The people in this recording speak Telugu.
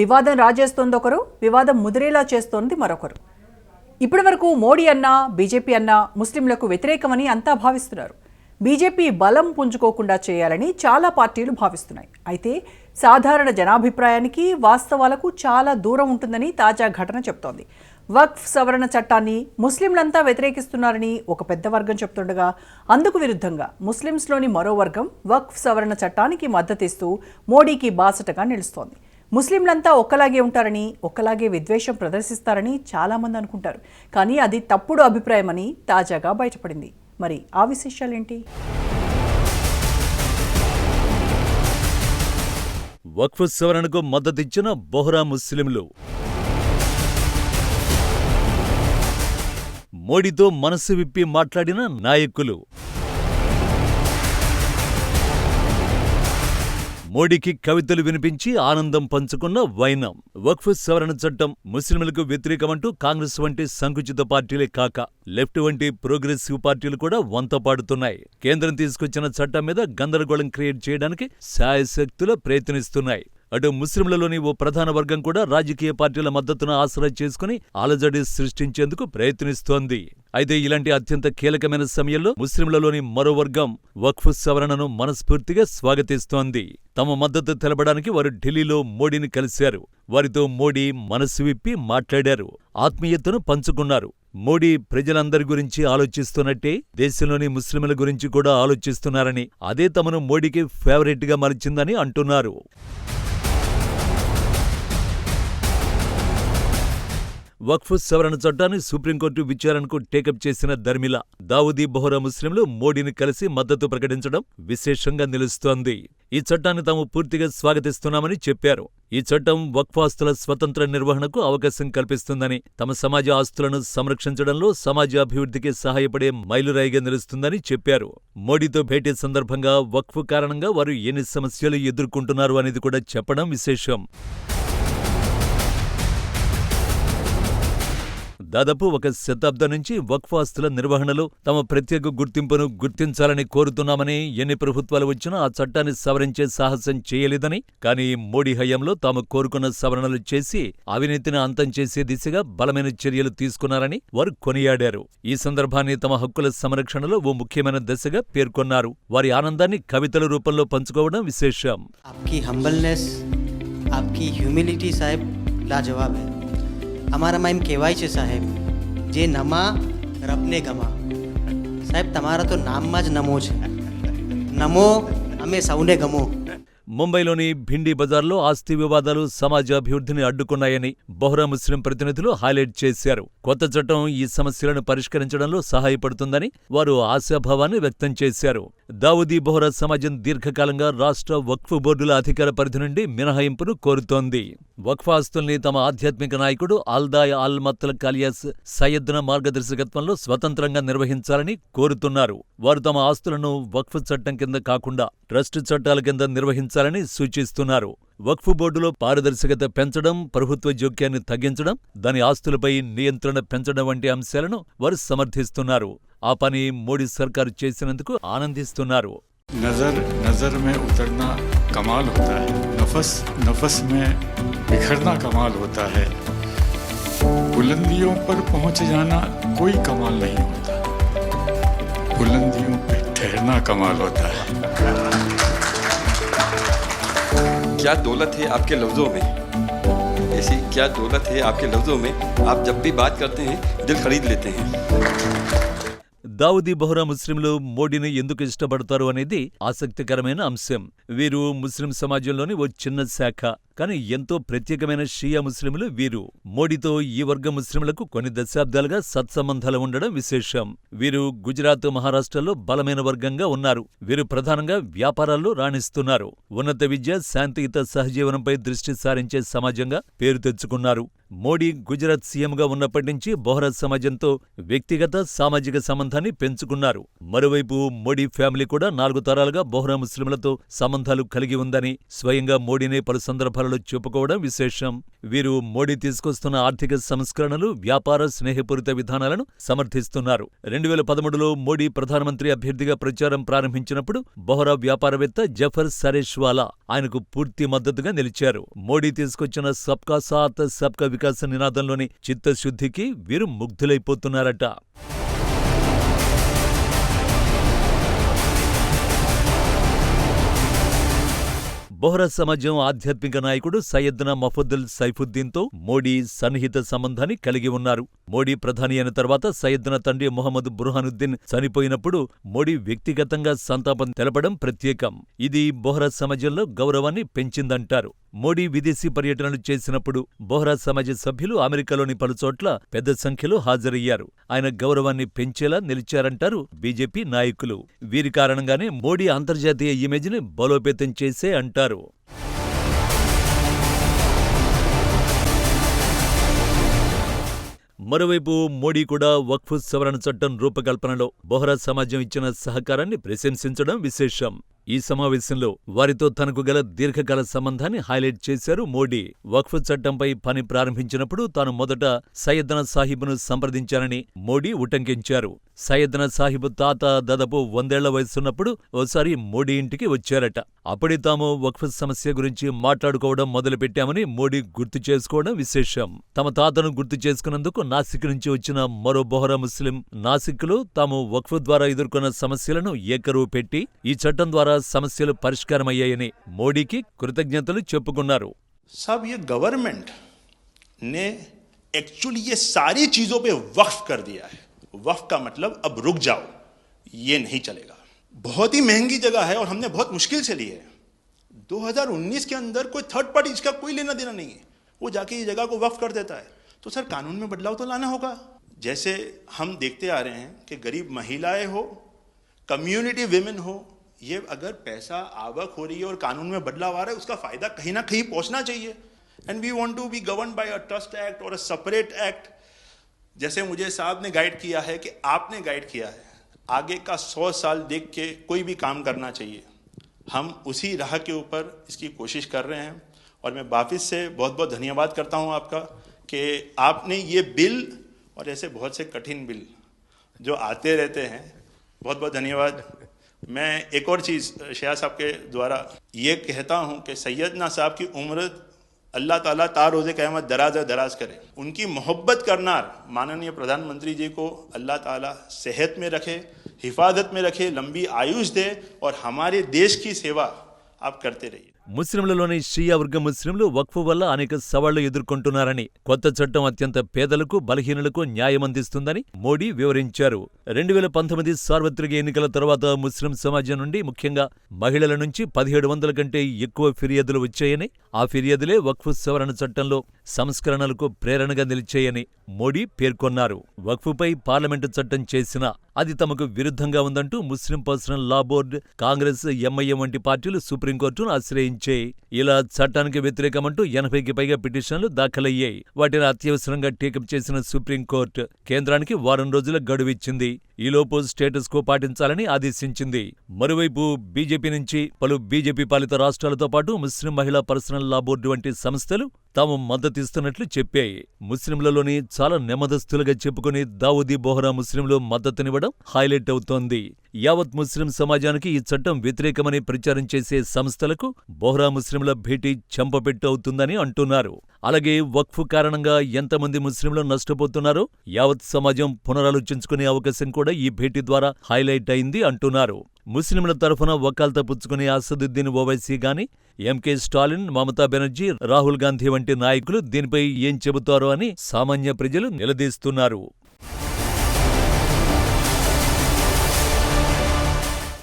వివాదం రాజేస్తోంది ఒకరు వివాదం ముదిరేలా చేస్తోంది మరొకరు. ఇప్పటి వరకు మోడీ అన్నా బీజేపీ అన్నా ముస్లింలకు వ్యతిరేకమని అంతా భావిస్తున్నారు. బీజేపీ బలం పుంజుకోకుండా చేయాలని చాలా పార్టీలు భావిస్తున్నాయి. అయితే సాధారణ జనాభిప్రాయానికి వాస్తవాలకు చాలా దూరం ఉంటుందని తాజా ఘటన చెప్తోంది. వక్ఫ్ సవరణ చట్టాన్ని ముస్లింలంతా వ్యతిరేకిస్తున్నారని ఒక పెద్ద వర్గం చెప్తుండగా అందుకు విరుద్ధంగా ముస్లింస్లోని మరో వర్గం వక్ఫ్ సవరణ చట్టానికి మద్దతిస్తూ మోడీకి బాసటగా నిలుస్తోంది. ముస్లింలంతా ఒక్కలాగే ఉంటారని ఒక్కలాగే విద్వేషం ప్రదర్శిస్తారని చాలామంది అనుకుంటారు. కానీ అది తప్పుడు అభిప్రాయమని తాజాగా బయటపడింది. మరి ఆ విశేషాలేంటి? వక్ఫ్ సవరణకు మద్దతిచ్చిన బొహ్రా ముస్లింలు. మోడీతో మనసు విప్పి మాట్లాడిన నాయకులు. మోడీకి కవితలు వినిపించి ఆనందం పంచుకున్న వైనం. వక్ఫ్ సవరణ చట్టం ముస్లింలకు వ్యతిరేకమంటూ కాంగ్రెస్ వంటి సంకుచిత పార్టీలే కాక లెఫ్ట్ వంటి ప్రోగ్రెసివ్ పార్టీలు కూడా వంతపాడుతున్నాయి కేంద్రం తీసుకొచ్చిన చట్టం మీద గందరగోళం క్రియేట్ చేయడానికి శాయశక్తుల ప్రయత్నిస్తున్నాయి. అటు ముస్లింలలోని ఓ ప్రధాన వర్గం కూడా రాజకీయ పార్టీల మద్దతును ఆసరా చేసుకుని అలజడి సృష్టించేందుకు ప్రయత్నిస్తోంది. అయితే ఇలాంటి అత్యంత కీలకమైన సమయంలో ముస్లింలలోని మరో వర్గం వక్ఫ్ సవరణను మనస్ఫూర్తిగా స్వాగతిస్తోంది. తమ మద్దతు తెలపడానికి వారు ఢిల్లీలో మోడీని కలిశారు. వారితో మోడీ మనసు విప్పి మాట్లాడారు. ఆత్మీయతను పంచుకున్నారు. మోడీ ప్రజలందరి గురించి ఆలోచిస్తున్నట్టే దేశంలోని ముస్లింల గురించి కూడా ఆలోచిస్తున్నారని అదే తమను మోడీకి ఫేవరెట్గా మలిచిందని అంటున్నారు. వక్ఫ్ సవరణ చట్టాన్ని సుప్రీంకోర్టు విచారణకు టేకప్ చేసిన ధర్మిల దావుదీ బొహరా ముస్లింలు మోడీని కలిసి మద్దతు ప్రకటించడం విశేషంగా నిలుస్తోంది. ఈ చట్టాన్ని తాము పూర్తిగా స్వాగతిస్తున్నామని చెప్పారు. ఈ చట్టం వక్ఫాస్తుల స్వతంత్ర నిర్వహణకు అవకాశం కల్పిస్తుందని తమ సమాజ ఆస్తులను సంరక్షించడంలో సమాజ అభివృద్ధికి సహాయపడే మైలురాయిగా నిలుస్తుందని చెప్పారు. మోడీతో భేటీ సందర్భంగా వక్ఫ్ కారణంగా వారు ఎన్ని సమస్యలు ఎదుర్కొంటున్నారు అనేది కూడా చెప్పడం విశేషం. దాదాపు ఒక శతాబ్దం నుంచి వక్ఫ్ ఆస్తుల నిర్వహణలో తమ ప్రత్యేక గుర్తింపును గుర్తించాలని కోరుతున్నామని ఎన్ని ప్రభుత్వాలు వచ్చినా ఆ చట్టాన్ని సవరించే సాహసం చేయలేదని కానీ మోడీ హయాంలో తాము కోరుకున్న సవరణలు చేసి అవినీతిని అంతం చేసే దిశగా బలమైన చర్యలు తీసుకున్నారని వారు కొనియాడారు ఈ సందర్భాన్ని తమ హక్కుల సంరక్షణలో ఓ ముఖ్యమైన దశగా పేర్కొన్నారు వారి ఆనందాన్ని కవితల రూపంలో పంచుకోవడం విశేషం आपकी हम्बलनेस आपकी ह्यूमिलिटी साहेब लाजवाब है અમારા માં એમ કહેવાય છે સાહેબ જે નમા રબને ગમા સાહેબ તમારા તો નામમાં જ નમો છે નમો અમે સૌને ગમો ముంబైలోని భిండి బజార్లో ఆస్తి వివాదాలు సమాజ అభివృద్ధిని అడ్డుకున్నాయని బొహ్రా ముస్లిం ప్రతినిధులు హైలైట్ చేశారు కొత్త చట్టం ఈ సమస్యలను పరిష్కరించడంలో సహాయపడుతుందని వారు ఆశాభావాన్ని వ్యక్తం చేశారు దావుదీ బొహ్రా సమాజం దీర్ఘకాలంగా రాష్ట్ర వక్ఫ్ బోర్డుల అధికార పరిధి నుండి మినహాయింపును కోరుతోంది. వక్ఫ్ ఆస్తుల్ని తమ ఆధ్యాత్మిక నాయకుడు అల్దాయ్ అల్ మత్తల్ కాలియాస్ సయ్యద్న మార్గదర్శకత్వంలో స్వతంత్రంగా నిర్వహించాలని కోరుతున్నారు. వారు తమ ఆస్తులను వక్ఫ్ చట్టం కింద కాకుండా ట్రస్ట్ చట్టాల కింద నిర్వహించాలని సూచిస్తున్నారు. వక్ఫ్ బోర్డులో పారదర్శకత పెంచడం ప్రభుత్వ జోక్యాన్ని తగ్గించడం దాని ఆస్తులపై నియంత్రణ పెంచడం వంటి అంశాలను వారు సమర్థిస్తున్నారు. ఆ పని మోడీ సర్కారు చేసినందుకు ఆనందిస్తున్నారు नज़र नज़र में उतरना कमाल होता है नफस नफस में बिखरना कमाल होता है बुलंदियों पर पहुंच जाना कोई कमाल नहीं होता बुलंदियों पे ठहरना कमाल होता है क्या दौलत है आपके लफ्ज़ों में ऐसी क्या दौलत है आपके लफ्ज़ों में आप जब भी बात करते हैं दिल खरीद लेते हैं దావుదీ బొహ్రా ముస్లింలు మోడీని ఎందుకు ఇష్టపడతారు అనేది ఆసక్తికరమైన అంశం. వీరు ముస్లిం సమాజంలోని ఓ చిన్న శాఖ. కానీ ఎంతో ప్రత్యేకమైన షియా ముస్లింలు వీరు. మోడీతో ఈ వర్గ ముస్లింలకు కొన్ని దశాబ్దాలుగా సత్సంబంధాలు ఉండడం విశేషం. వీరు గుజరాత్ మహారాష్ట్రలో బలమైన వర్గంగా ఉన్నారు. వీరు ప్రధానంగా వ్యాపారాల్లో రాణిస్తున్నారు. ఉన్నత విద్య శాంతియుత సహజీవనంపై దృష్టి సారించే సమాజంగా పేరు తెచ్చుకున్నారు. మోడీ గుజరాత్ సీఎంగా ఉన్నప్పటి నుంచి బొహ్రా సమాజంతో వ్యక్తిగత సామాజిక సంబంధాన్ని పెంచుకున్నారు. మరోవైపు మోడీ ఫ్యామిలీ కూడా నాలుగు తరాలుగా బొహ్రా ముస్లింలతో సంబంధాలు కలిగి ఉందని స్వయంగా మోడీనే పలు సందర్భాలు సందర్భాలలో చెప్పుకోవడం విశేషం. వీరు మోడీ తీసుకొస్తున్న ఆర్థిక సంస్కరణలు వ్యాపార స్నేహపూరిత విధానాలను సమర్థిస్తున్నారు. రెండు వేల పదమూడులో మోడీ ప్రధానమంత్రి అభ్యర్థిగా ప్రచారం ప్రారంభించినప్పుడు బొహరా వ్యాపారవేత్త జఫర్ సరేష్వాలా ఆయనకు పూర్తి మద్దతుగా నిలిచారు. మోడీ తీసుకొచ్చిన సబ్కా సాత్ సబ్కా వికాస నినాదంలోని చిత్తశుద్ధికి వీరు ముగ్ధులైపోతున్నారట. బోహ్రా సమాజం ఆధ్యాత్మిక నాయకుడు సయ్యద్నా మఫద్దుల్ సైఫుద్దీన్తో మోడీ సన్నిహిత సంబంధాన్ని కలిగి ఉన్నారు. మోడీ ప్రధాని అయిన తర్వాత సయ్యద్నా తండ్రి మొహమ్మద్ బుర్హానుద్దీన్ చనిపోయినప్పుడు మోడీ వ్యక్తిగతంగా సంతాపం తెలపడం ప్రత్యేకం. ఇది బోహ్రా సమాజంలో గౌరవాన్ని పెంచిందంటారు. మోడీ విదేశీ పర్యటనలు చేసినప్పుడు బొహ్రా సమాజ సభ్యులు అమెరికాలోని పలుచోట్ల పెద్ద సంఖ్యలో హాజరయ్యారు. ఆయన గౌరవాన్ని పెంచేలా నిలిచారంటారు బీజేపీ నాయకులు. వీరి కారణంగానే మోడీ అంతర్జాతీయ ఇమేజ్ని బలోపేతం చేసే అంటారు. మరోవైపు మోడీ కూడా వక్ఫ్ సవరణ చట్టం రూపకల్పనలో బొహ్రా సమాజం ఇచ్చిన సహకారాన్ని ప్రశంసించడం విశేషం. ఈ సమావేశంలో వారితో తనకు గల దీర్ఘకాల సంబంధాన్ని హైలైట్ చేశారు మోడీ. వక్ఫ్ చట్టంపై పని ప్రారంభించినప్పుడు తాను మొదట సయ్యద్నా సాహిబ్ను సంప్రదించానని మోడీ ఉటంకించారు. సయ్యద్నా సాహిబ్ తాత దాదాపు వందేళ్ల వయసున్నప్పుడు ఓసారి మోడీ ఇంటికి వచ్చారట అప్పుడే తాము వక్ఫ్ సమస్య గురించి మాట్లాడుకోవడం మొదలుపెట్టామని మోడీ గుర్తు చేసుకోవడం విశేషం తమ తాతను గుర్తు చేసుకున్నందుకు నాసిక్ నుంచి వచ్చిన మరో బొహరా ముస్లిం నాసిక్లో తాము వక్ఫ్ ద్వారా ఎదుర్కొన్న సమస్యలను ఏకరువు పెట్టి ఈ చట్టం ద్వారా సమస్యలు పరిష్కారమయ్యాయని మోడీకి కృతజ్ఞతలు చెప్పుకున్నారు सब ये गवर्नमेंट ने एक्चुअली ये सारी चीज़ों पे वक्फ कर दिया है वक्फ का मतलब अब रुक जाओ, ये नहीं चलेगा। बहुत ही महँगी जगह है और हमने बहुत मुश्किल से ली है। 2019 के अंदर कोई थर्ड पार्टी इसका कोई लेना देना नहीं है। वो जाके ये जगह को वक्फ कर देता है। तो सर, कानून में बदलाव तो लाना होगा। जैसे हम देखते आ रहे हैं कि गरीब महिलाएँ हो कम्युनिटी वेमेन हो, ये अगर पैसा आवक हो रही है और कानून में बदलाव आ रहा है, उसका फ़ायदा कहीं ना कहीं पहुँचना चाहिए। And we want to be govern by a trust act और अ सेपरेट एक्ट जैसे मुझे साहब ने गाइड किया है कि आपने गाइड किया है, आगे का सौ साल देख के कोई भी काम करना चाहिए। हम उसी राह के ऊपर इसकी कोशिश कर रहे हैं और मैं वापस से बहुत बहुत धन्यवाद करता हूँ आपका कि आपने ये बिल और ऐसे बहुत से कठिन बिल जो आते रहते हैं बहुत बहुत धन्यवाद। मैं एक और चीज़ शाह साहब के द्वारा ये कहता हूँ कि सैयदना साहब की उम्र अल्लाह ताला तार रोज़े कहमत दराज और दराज करे। उनकी मोहब्बत करना माननीय प्रधानमंत्री जी को अल्लाह ताला सेहत में रखे, हिफाजत में रखे, लंबी आयुष दे और हमारे देश की सेवा आप करते रहिए। ముస్లింలలోని షియా వర్గ ముస్లింలు వక్ఫ్ వల్ల అనేక సవాళ్ళు ఎదుర్కొంటున్నారని కొత్త చట్టం అత్యంత పేదలకు బలహీనులకు న్యాయం అందిస్తుందని మోడీ వివరించారు. రెండు వేల పంతొమ్మిది సార్వత్రిక ఎన్నికల తర్వాత ముస్లిం సమాజం నుండి ముఖ్యంగా మహిళల నుంచి పదిహేడు వందల కంటే ఎక్కువ ఫిర్యాదులు వచ్చాయని ఆ ఫిర్యాదులే వక్ఫ్ సవరణ చట్టంలో సంస్కరణలకు ప్రేరణగా నిలిచాయని మోడీ పేర్కొన్నారు. వక్ఫ్పై పార్లమెంటు చట్టం చేసినా అది తమకు విరుద్ధంగా ఉందంటూ Muslim personal law board Congress MIM వంటి పార్టీలు సుప్రీంకోర్టును ఆశ్రయించాయి ఇలా చట్టానికి వ్యతిరేకమంటూ ఎనభైకి పైగా పిటిషన్లు దాఖలయ్యాయి. వాటిని అత్యవసరంగా టేకప్ చేసిన సుప్రీంకోర్టు కేంద్రానికి వారం రోజుల గడువిచ్చింది ఈలోపు స్టేటస్ కో పాటించాలని ఆదేశించింది. మరోవైపు బీజేపీ నుంచి పలు బీజేపీ పాలిత రాష్ట్రాలతో పాటు ముస్లిం మహిళా పర్సనల్ లా బోర్డు వంటి సంస్థలు తాము మద్దతిస్తున్నట్లు చెప్పాయి. ముస్లింలలోని చాలా నెమ్మదస్తులుగా చెప్పుకుని దావూదీ బోహరా ముస్లింలు మద్దతునివ్వడం హైలైట్ అవుతోంది. యావత్ ముస్లిం సమాజానికి ఈ చట్టం వ్యతిరేకమని ప్రచారం చేసే సంస్థలకు బోహ్రా ముస్లింల భేటీ చెంపపెట్టు అవుతుందని అంటున్నారు. అలాగే వక్ఫ్ కారణంగా ఎంతమంది ముస్లింలు నష్టపోతున్నారో యావత్ సమాజం పునరాలోచించుకునే అవకాశం కూడా ఈ భేటీ ద్వారా హైలైట్ అయింది అంటున్నారు. ముస్లింల తరఫున వకాల్త పుచ్చుకునే అసదుద్దీన్ ఓవైసీ గాని ఎంకే స్టాలిన్ మమతా బెనర్జీ రాహుల్ గాంధీ వంటి నాయకులు దీనిపై ఏం చెబుతారో అని సామాన్య ప్రజలు నిలదీస్తున్నారు.